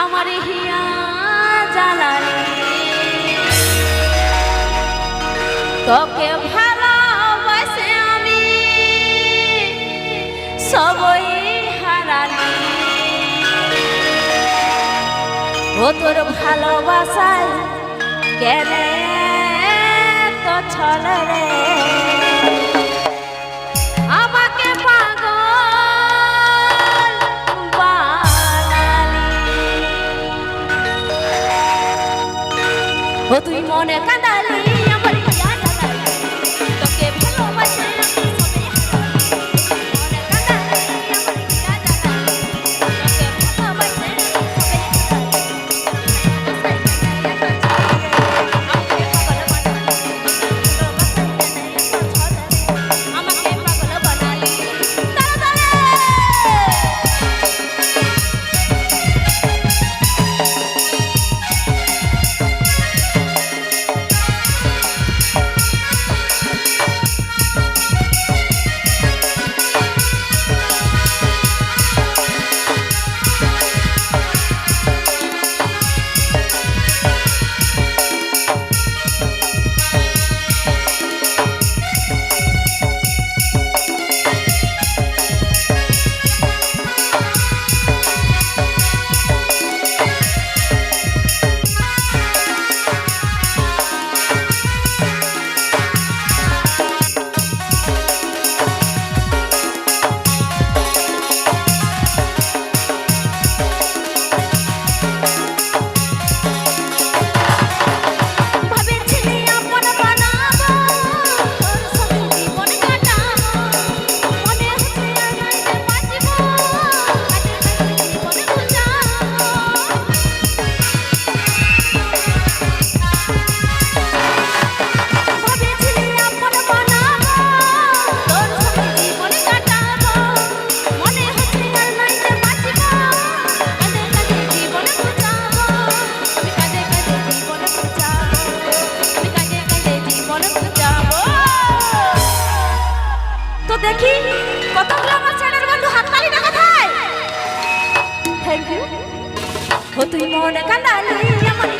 আমার হিয়া জ্বালালি তোকে ভালোবাসে আমি, সবই হারালি। ও তোর ভালোবাসায় কেনে তো ছল রে। ও তুই মনে কাঁদালি দেখি কতগুলো আমার চ্যানেল বন্ধু হাততালিটা কোথায়? থ্যাংক ইউ ও তুই মন কানালি আমার